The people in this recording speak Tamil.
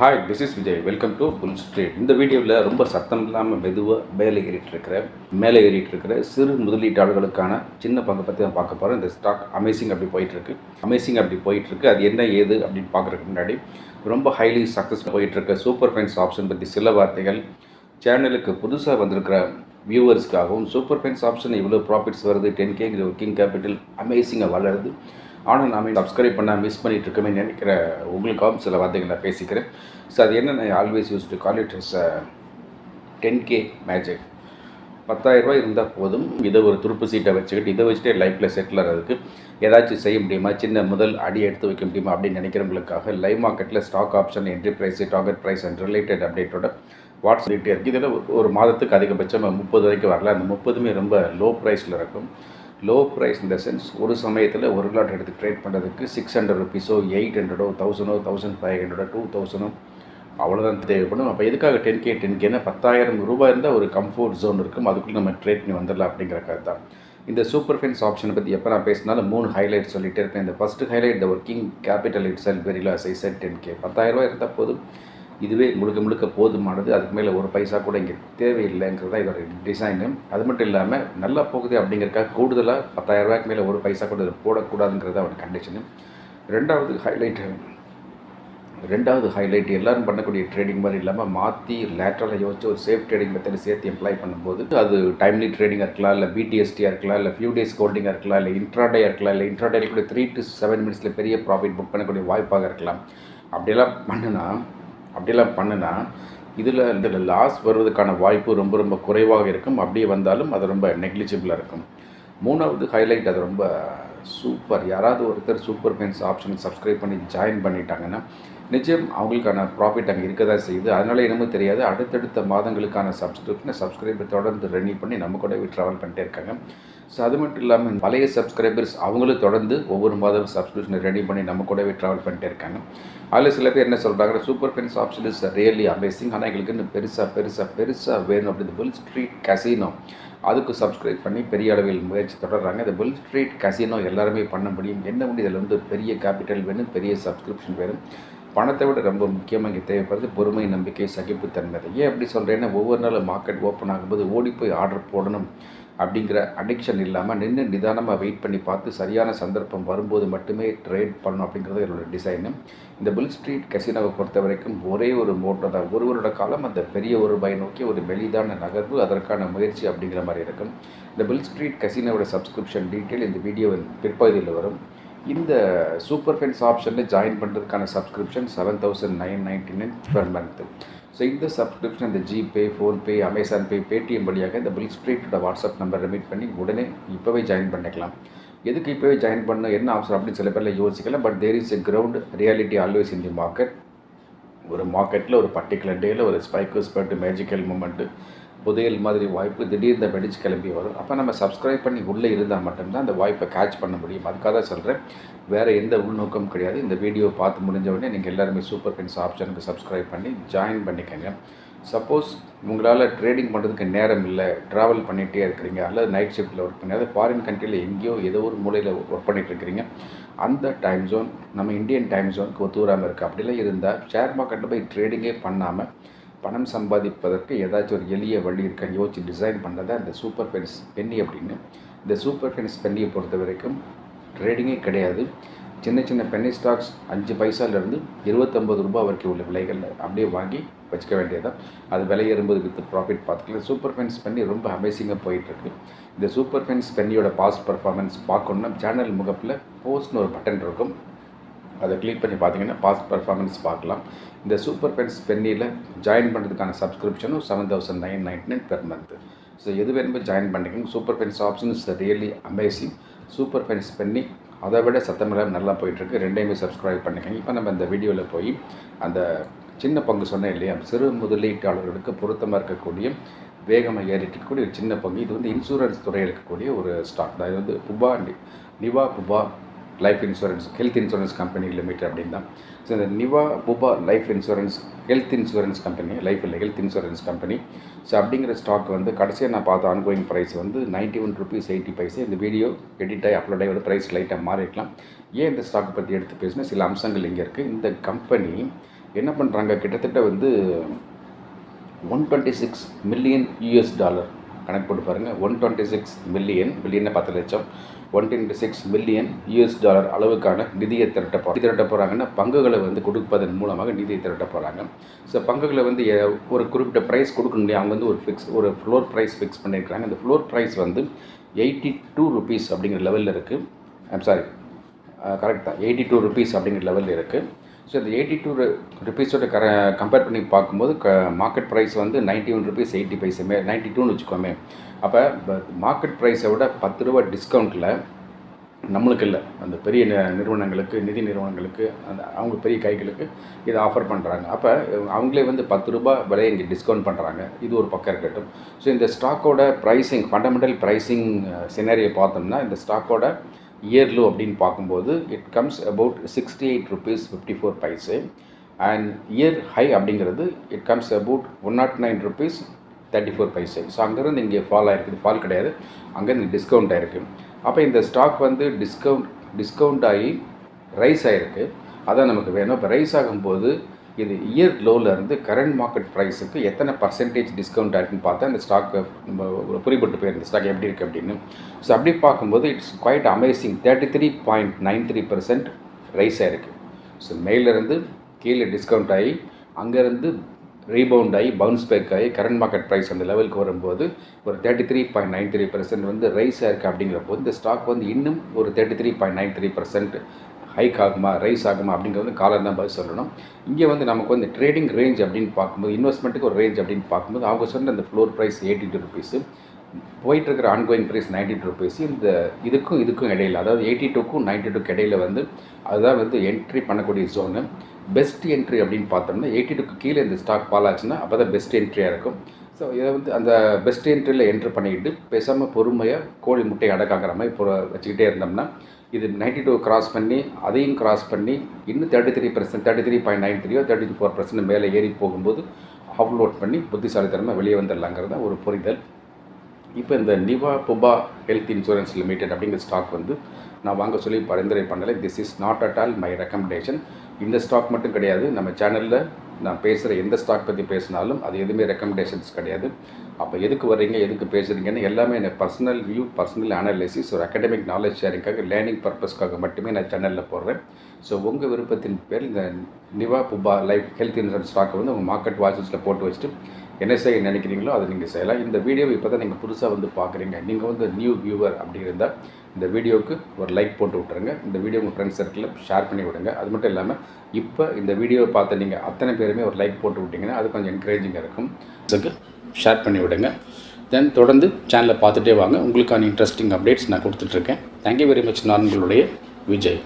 Hi this is Vijay welcome to Bull Street இந்த வீடியோவில் ரொம்ப சத்தம் இல்லாமல் மெதுவாக மேலே ஏறிட்டு இருக்கிற மேலே ஏறிட்டு இருக்கிற சிறு முதலீட்டாளர்களுக்கான சின்ன பங்கை பற்றி நான் பார்க்க போகிறேன் இந்த ஸ்டாக் அமேசிங் அப்படி போயிட்டுருக்கு அமேசிங் அப்படி போயிட்டுருக்கு அது என்ன ஏது அப்படின்னு பார்க்குறதுக்கு முன்னாடி ரொம்ப ஹைலி சக்ஸஸ் போயிட்டுருக்க சூப்பர் ஃபைன்ஸ் ஆப்ஷன் பற்றி சில வார்த்தைகள் சேனலுக்கு புதுசாக வந்திருக்கிற வியூவர்ஸ்க்காகவும் சூப்பர் ஃபைன்ஸ் ஆப்ஷன் இவ்வளோ ப்ராஃபிட்ஸ் வருது. டென் கேங்கிற ஒர்க்கிங் கேபிட்டல் அமேசிங்காக வளருது. ஆனால் நாம் சப்ஸ்கிரைப் பண்ண மிஸ் பண்ணிட்டு இருக்கோமே நினைக்கிற உங்களுக்காகவும் சில வார்த்தைகள் நான் பேசிக்கிறேன். ஸோ அது என்ன always use to call it is ten K magic பத்தாயிரரூபா இருந்தால் போதும். இதை ஒரு துருப்பு சீட்டை வச்சுக்கிட்டு இதை வச்சுட்டே லைஃப்பில் செட்டில் ஆகிறதுக்கு ஏதாச்சும் செய்ய முடியுமா? சின்ன முதல் அடி எடுத்து வைக்க முடியுமா? அப்படின்னு நினைக்கிறவங்களுக்காக லைவ் மார்க்கெட்டில் stock option entry price target price and related அப்டேட்டோட வாட்ஸ் இருக்குது இதில் ஒரு மாதத்துக்கு அதிகபட்சம் முப்பது வரைக்கும் வரல. அந்த முப்பதுமே ரொம்ப லோ ப்ரைஸில் இருக்கும். லோ ப்ரைஸ் இந்த சென்ஸ் ஒரு சமயத்தில் ஒரு லாட் எடுத்து ட்ரேட் பண்ணுறதுக்கு சிக்ஸ் ஹண்ட்ரட் ருபீஸோ எயிட் ஹண்ட்ரடோ தௌசண்டோ தௌசண்ட் ஃபைவ் ஹண்ட்ரடோ டூ தௌசண்டோ அவ்வளோதான் தேவைப்படும். அப்போ எதுக்காக டென் கே டென் கேனா பத்தாயிரம் ரூபாய் இருந்தால் ஒரு கம்ஃபோர்ட் ஜோன் இருக்கும். அதுக்குள்ளே நம்ம ட்ரேட் பண்ணி வந்துடலாம் அப்படிங்கிறக்காக தான். இந்த சூப்பர் ஃபென்ஸ் ஆப்ஷனை பற்றி எப்போ நான் பேசினாலும் மூணு ஹைலைட் சொல்லிகிட்டே இருப்பேன். இந்த first highlight the working capital it sell very loss I set ten K பத்தாயிரரூபா இருந்தால் போதும். இதுவே முழுக்க முழுக்க போதுமானது. அதுக்கு மேலே ஒரு பைசா கூட இங்கே தேவையில்லைங்கிறது தான் இதோட டிசைனு அது மட்டும் இல்லாமல் நல்லா போகுது அப்படிங்கிறக்காக கூடுதலாக பத்தாயிரம் ரூபாய்க்கு மேலே ஒரு பைசா கூட இதில் போடக்கூடாதுங்கிறது அவன் கண்டிஷனு ரெண்டாவது ஹைலைட் ரெண்டாவது ஹைலைட் எல்லாரும் பண்ணக்கூடிய ட்ரேடிங் மாதிரி இல்லாமல் மாற்றி லேட்டரலாக யோசிச்சு ஒரு சேஃப் ட்ரேடிங் மெத்தட் சேர்த்து எம்ப்ளாய் பண்ணும்போது அது டைம்லி ட்ரேடிங்காக இருக்கலாம் இல்லை பிடிஎஸ்டியாக இருக்கலாம் இல்லை ஃபியூ டேஸ் ஹோல்டிங்காக இருக்கலாம் இல்லை இன்ட்ராடே இருக்கலாம் இல்லை இன்ட்ராடே கூட த்ரீ டு செவன் மினிட்ஸில் பெரிய ப்ராஃபிட் புக் பண்ணக்கூடிய வாய்ப்பாக இருக்கலாம். அப்படியெல்லாம் பண்ணுனா அப்படிலாம் பண்ணுனா இதில் இந்த லாஸ் வருவதற்கான வாய்ப்பு ரொம்ப ரொம்ப குறைவாக இருக்கும். அப்படியே வந்தாலும் அது ரொம்ப நெக்லிஜிபிளாக இருக்கும். மூணாவது ஹைலைட் அது ரொம்ப சூப்பர். யாராவது ஒருத்தர் சூப்பர் பென்ஸ் ஆப்ஷன் சப்ஸ்கிரைப் பண்ணி ஜாயின் பண்ணிட்டாங்கன்னா நிச்சயம் அவங்களுக்கான ப்ராஃபிட் அங்கே இருக்க தான் செய்யுது. அதனால என்னமோ தெரியாது. அடுத்தடுத்த மாதங்களுக்கான சப்ஸ்கிரிப்ஷனை சப்ஸ்கிரைபர் தொடர்ந்து ரெனியூ பண்ணி நம்ம கூடவே ட்ராவல் பண்ணிட்டே இருக்காங்க. ஸோ அது மட்டும் இல்லாமல் பழைய சப்ஸ்கிரைபர்ஸ் அவங்களும் தொடர்ந்து ஒவ்வொரு மாதம் சப்ஸ்கிரிப்ஷனை ரெடி பண்ணி நம்ம கூடவே ட்ராவல் பண்ணிட்டே இருக்காங்க. அதில் சில பேர் என்ன சொல்கிறாங்க super Benz option is really amazing ஆனால் எங்களுக்கு இன்னும் பெருசாக பெருசாக பெருசாக வேணும் அப்படின்னு புல் ஸ்ட்ரீட் கசினோ அதுக்கு சப்ஸ்கிரைப் பண்ணி பெரிய அளவில் முயற்சி தொடர்றாங்க. இந்த பில் ஸ்ட்ரீட் கசினோ எல்லாருமே பண்ண முடியும் என்ன முடியும் இதில் வந்து பெரிய கேபிட்டல் வேணும் பெரிய சப்ஸ்கிரிப்ஷன் வேணும்? பணத்தை விட ரொம்ப முக்கியமாக இங்கே தேவைப்படுறது பொறுமை நம்பிக்கை சகிப்புத்தன்மை ஏன் அப்படி சொல்கிறேன்னா ஒவ்வொரு நாளும் மார்க்கெட் ஓப்பன் ஆகும்போது ஓடி போய் ஆர்டர் போடணும். அப்படிங்கிற அடிக்ஷன் இல்லாமல் நின்று நிதானமாக வெயிட் பண்ணி பார்த்து சரியான சந்தர்ப்பம் வரும்போது மட்டுமே ட்ரேட் பண்ணணும் அப்படிங்கிறது என்னோட டிசைனு இந்த புல் ஸ்ட்ரீட் கசினோவை பொறுத்த வரைக்கும் ஒரே ஒரு மோட்டோ தான். ஒருவரோட காலம் அந்த பெரிய ஒரு ரூபாய் நோக்கி ஒரு மெலிதான நகர்வு அதற்கான முயற்சி அப்படிங்கிற மாதிரி இருக்கும். இந்த பில் ஸ்ட்ரீட் கசினோட சப்ஸ்கிரிப்ஷன் டீட்டெயில் இந்த வீடியோவின் பிற்பகுதியில் வரும். இந்த சூப்பர் ஃபென்ஸ் ஆப்ஷனில் ஜாயின் பண்ணுறதுக்கான subscription seven thousand nine ninety nine per month so இந்த சப்ஸ்கிரிப்ஷன் இந்த GPay PhonePe Amazon pay Paytm வழியாக இந்த பில் ஸ்ட்ரீட்டோட வாட்ஸ்அப் நம்பர் ரிமீட் பண்ணி உடனே இப்போவே ஜாயின் பண்ணிக்கலாம். எதுக்கு இப்போவே ஜாயின் பண்ண என்ன அவசரம் அப்படின்னு சில பேரில் யோசிக்கலாம் but there is a ground reality always in the market ஒரு மார்க்கெட்டில் ஒரு பர்டிகுலர் டேயில் ஒரு ஸ்பைக்கு ஸ்பெட் மேஜிக்கல் மூமெண்ட்டு புதையல் மாதிரி வாய்ப்பு திடீர்னு வெடிச்சு கிளம்பி வரும். அப்போ நம்ம சப்ஸ்கிரைப் பண்ணி உள்ளே இருந்தால் மட்டும்தான் அந்த வாய்ப்பை கேட்ச் பண்ண முடியும். அதுக்காக தான் சொல்கிறேன் வேறு எந்த உள்நோக்கம் கிடையாது. இந்த வீடியோ பார்த்து முடிஞ்ச உடனே நீங்கள் எல்லாருமே சூப்பர் ஃபின்ஸ் ஆப்ஷனுக்கு சப்ஸ்கிரைப் பண்ணி ஜாயின் பண்ணிக்கோங்க. சப்போஸ் உங்களால் ட்ரேடிங் பண்ணுறதுக்கு நேரம் இல்லை ட்ராவல் பண்ணிகிட்டே இருக்கிறீங்க அல்லது நைட் ஷிஃப்ட்டில் ஒர்க் பண்ணி அதாவது ஃபாரின் கண்ட்ரியில் எங்கேயோ ஏதோ ஒரு மூலையில் ஒர்க் பண்ணிகிட்டு இருக்கிறீங்க. அந்த டைம் ஜோன் நம்ம இந்தியன் டைம் ஜோனுக்கு ஒத்துவராமல் இருக்குது அப்படிலாம் இருந்தால் ஷேர் மார்க்கெட்டில் போய் ட்ரேடிங்கே பண்ணாமல் பணம் சம்பாதிப்பதற்கு ஏதாச்சும் ஒரு எளிய வழி இருக்கான்னு யோசிச்சு டிசைன் பண்ணதான் இந்த சூப்பர் ஃபென்ஸ் பென்னி அப்படின்னு. இந்த சூப்பர் ஃபென்ஸ் பென்னியை பொறுத்த வரைக்கும் ட்ரேடிங்கே கிடையாது. சின்ன சின்ன பென்னி ஸ்டாக்ஸ் அஞ்சு பைசாலேருந்து இருபத்தொம்பது ரூபா வரைக்கும் உள்ள விலைகளில் அப்படியே வாங்கி வச்சுக்க வேண்டியதான் அது விலை ஏறும்போது வித்து ப்ராஃபிட் பார்த்துக்கலாம். சூப்பர் ஃபென்ஸ் பண்ணி ரொம்ப அமேசிங்காக போயிட்டுருக்கு. இந்த சூப்பர் ஃபென்ஸ் பென்னியோட பாஸ்ட் பர்ஃபார்மன்ஸ் பார்க்கணுன்னா சேனல் முகப்பில் போஸ்ட்னு ஒரு பட்டன் இருக்கும். அதை கிளிக் பண்ணி பார்த்தீங்கன்னா பாஸ்ட் பர்ஃபார்மன்ஸ் பார்க்கலாம். இந்த சூப்பர் பென்ஸ் பென்னியில் ஜாயின் பண்ணுறதுக்கான சப்ஸ்கிரிப்ஷனும் seven thousand nine ninety nine per month so எது வேணுமோ ஜாயின் பண்ணிக்கோங்க. Super fans option is really amazing super fans பண்ணி அதை விட சத்தமில்லாமல் நல்லா போயிட்டுருக்கு. ரெண்டையுமே சப்ஸ்கிரைப் பண்ணிக்கோங்க. இப்போ நம்ம இந்த வீடியோவில் போய் அந்த சின்ன பங்கு சொன்னேன் இல்லையா? சிறு முதலீட்டாளர்களுக்கு பொருத்தமாக இருக்கக்கூடிய வேகமாக ஏறிட்டு இருக்கக்கூடிய ஒரு சின்ன பங்கு. இது வந்து இன்சூரன்ஸ் துறையில் இருக்கக்கூடிய ஒரு ஸ்டாக் தான். இது வந்து Bupa Niva Bupa life insurance health insurance company limited அப்படின்னு தான் ஸோ இந்த Niva Bupa life insurance health insurance company life இல்லை ஹெல்த் இன்சூரன்ஸ் கம்பெனி ஸோ அப்படிங்கிற ஸ்டாக் வந்து கடைசியாக நான் பார்த்த ஆன்கோயிங் ப்ரைஸ் வந்து ninety one rupees eighty paise இந்த வீடியோ எடிட் ஆகி அப்லோட் ஆகி ப்ரைஸ் லைட்டாக மாறிக்கலாம் ஏன் இந்த ஸ்டாக் பற்றி எடுத்து பேசினா சில அம்சங்கள் இங்கே இருக்குது இந்த கம்பெனி என்ன பண்ணுறாங்க கிட்டத்தட்ட வந்து one twenty six million US dollar கணக்கு போட்டு பாருங்கள் ஒன் டுவெண்ட்டி சிக்ஸ் மில்லியன் மில்லியனை பத்து லட்சம். One twenty six million US dollar அளவுக்கான நிதியை திரட்ட போ திரட்ட போகிறாங்கன்னா பங்குகளை வந்து கொடுப்பதன் மூலமாக நிதியை திரட்ட போகிறாங்க ஸோ பங்குகளை வந்து ஒரு குறிப்பிட்ட ப்ரைஸ் கொடுக்கணும் இல்லையா? அவங்க வந்து ஒரு ஃபிக்ஸ் ஒரு ஃப்ளோர் ப்ரைஸ் ஃபிக்ஸ் பண்ணியிருக்கிறாங்க. அந்த ஃப்ளோர் ப்ரைஸ் வந்து எயிட்டி டூ ருபீஸ் அப்படிங்கிற லெவலில் இருக்குது ஐம் சாரி கரெக்ட் தான். எயிட்டி டூ ருபீஸ் அப்படிங்கிற லெவலில் இருக்குது ஸோ இந்த எயிட்டி டூ ருபீஸோட கர கம்பேர் பண்ணி பார்க்கும்போது க மார்க்கெட் ப்ரைஸ் வந்து நைன்ட்டி ஒன் ருபீஸ் எயிட்டி பைசமே நைன்ட்டி டூன்னு வச்சுக்கோமே. அப்போ மார்க்கெட் ப்ரைஸை விட பத்து ரூபா டிஸ்கவுண்ட்டில் நம்மளுக்கு இல்லை. அந்த பெரிய நிறுவனங்களுக்கு நிதி நிறுவனங்களுக்கு அந்த அவங்க பெரிய கைகளுக்கு இதை ஆஃபர் பண்ணுறாங்க அப்போ அவங்களே வந்து பத்து ரூபா விலையை இங்கே டிஸ்கவுண்ட் பண்ணுறாங்க இது ஒரு பக்கம் இருக்கட்டும். ஸோ இந்த ஸ்டாக்கோட ப்ரைஸிங் ஃபண்டமெண்டல் ப்ரைஸிங் சினரியை பார்த்தோம்னா இந்த ஸ்டாக்கோட இயர்லோ அப்படின்னு பார்க்கும்போது it comes about sixty eight rupees fifty four paise and year high அப்படிங்கிறது it comes about one naught nine rupees thirty four paise so அங்கேருந்து இங்கே ஃபால் ஆகிருக்குது ஃபால் கிடையாது. அங்கேருந்து டிஸ்கவுண்ட் ஆகிருக்கு அப்போ இந்த ஸ்டாக் வந்து டிஸ்கவுண்ட் டிஸ்கவுண்ட் ஆகி ரைஸ் ஆகிருக்கு அதான் நமக்கு வேணும். இப்போ ரைஸ் ஆகும்போது இது இயர் இருந்து கரண்ட் மார்க்கெட் ப்ரைஸுக்கு எத்தனை பர்சன்டேஜ் டிஸ்கவுண்ட் ஆகிருக்குன்னு பார்த்தா அந்த ஸ்டாக்கு புரிபட்டு போயிருந்த ஸ்டாக் எப்படி இருக்குது அப்படின்னு. ஸோ அப்படி பார்க்கும்போது it's quite amazing thirty three point nine three percent rise ஆகிருக்கு ஸோ மேலேருந்து கீழே டிஸ்கவுண்ட் ஆகி அங்கேருந்து ரீபவுண்ட் ஆகி பவுன்ஸ் பேக் ஆகி கரண்ட் மார்க்கெட் ப்ரைஸ் அந்த லெவலுக்கு வரும்போது ஒரு thirty three point nine three percent வந்து ரைஸ் ஆயிருக்கு அப்படிங்கிறப்போ இந்த ஸ்டாக் வந்து இன்னும் ஒரு thirty three point nine three percent hike ஆகுமா ரைஸ் ஆகுமா அப்படிங்கிறது வந்து தான் பதில் சொல்லணும். இங்கே வந்து நமக்கு வந்து ட்ரேடிங் ரேஞ்ச் அப்படின்னு பார்க்கும்போது இன்வெஸ்ட்மெண்ட்டுக்கு ஒரு ரேஞ்ச் அப்படின்னு பார்க்கும்போது அவங்க சொன்ன அந்த floor price eighty two rupees போயிட்டுருக்கிற ongoing price ninety two rupees இந்த இதுக்கும் இதுக்கும் இடையில அதாவது எயிட்டி டூக்கும் நைன்டி டூக்கு இடையில வந்து அதுதான் வந்து என்ட்ரி பண்ணக்கூடிய ஜோனு பெஸ்ட் என்ட்ரி அப்படின்னு பார்த்தோம்னா எயிட்டி டூக்கு கீழே இந்த ஸ்டாக் பாலாச்சுன்னா ஆச்சுன்னா அப்போ தான் பெஸ்ட் என்ட்ரியாக இருக்கும். ஸோ இதை வந்து அந்த பெஸ்ட் என்ட்ரியில் என்ட்ரு பண்ணிக்கிட்டு பேசாமல் பொறுமையாக கோழி முட்டையை அடக்காக்கிற மாதிரி இப்போ வச்சுக்கிட்டே இருந்தோம்னா இது நைன்டி டூ கிராஸ் பண்ணி அதையும் கிராஸ் பண்ணி இன்னும் thirty three percent thirty three point nine த்ரீயோ thirty four percent மேலே ஏறி போகும்போது அப்லோட் பண்ணி புத்திசாலித்தனமாக வெளியே வந்துடலாங்கிறது தான் ஒரு புரிதல். இப்போ இந்த Niva Bupa health insurance limited அப்படிங்கிற ஸ்டாக் வந்து நான் வாங்க சொல்லி பரிந்துரை பண்ணலை. This is not at all my recommendation இந்த ஸ்டாக் மட்டும் கிடையாது. நம்ம சேனலில் நான் பேசுகிற எந்த ஸ்டாக் பற்றி பேசினாலும் அது எதுவுமே ரெக்கமெண்டேஷன்ஸ் கிடையாது. அப்போ எதுக்கு வர்றீங்க எதுக்கு பேசுகிறீங்கன்னு எல்லாமே என்ன பர்சனல் வியூ பர்சனல் அனாலிசிஸ் ஒரு அகடமிக் நாலேஜ் ஷேரிங்காக லேர்னிங் பர்பஸ்க்காக மட்டுமே நான் சேனலில் போடுறேன். ஸோ உங்கள் விருப்பத்தின் பேர் இந்த Niva Bupa life health insurance ஸ்டாக்கை வந்து உங்கள் மார்க்கெட் வாட்சஸில் போட்டு வச்சுட்டு என்ன செய்ய நினைக்கிறீங்களோ அதை நீங்கள் செய்யலாம். இந்த வீடியோவை இப்போ தான் நீங்கள் புதுசாக வந்து பார்க்குறீங்க நீங்கள் வந்து நியூ வியூவர் அப்படி இருந்தால் இந்த வீடியோவுக்கு ஒரு லைக் போட்டு விட்ருங்க இந்த வீடியோ உங்கள் ஃப்ரெண்ட்ஸ் சர்க்கிளில் ஷேர் பண்ணி விடுங்க. அது மட்டும் இல்லாமல் இப்போ இந்த வீடியோவை பார்த்து நீங்கள் அத்தனை பேருமே ஒரு லைக் போட்டு விட்டிங்கன்னா அது கொஞ்சம் என்கரேஜிங்காக இருக்கும். அதுக்கு ஷேர் பண்ணி விடுங்க. தென் தொடர்ந்து சேனலை பார்த்துட்டே வாங்க. உங்களுக்கான இன்ட்ரெஸ்டிங் அப்டேட்ஸ் நான் கொடுத்துட்ருக்கேன் தேங்க்யூ வெரி மச் நான் உங்களுடைய விஜய்.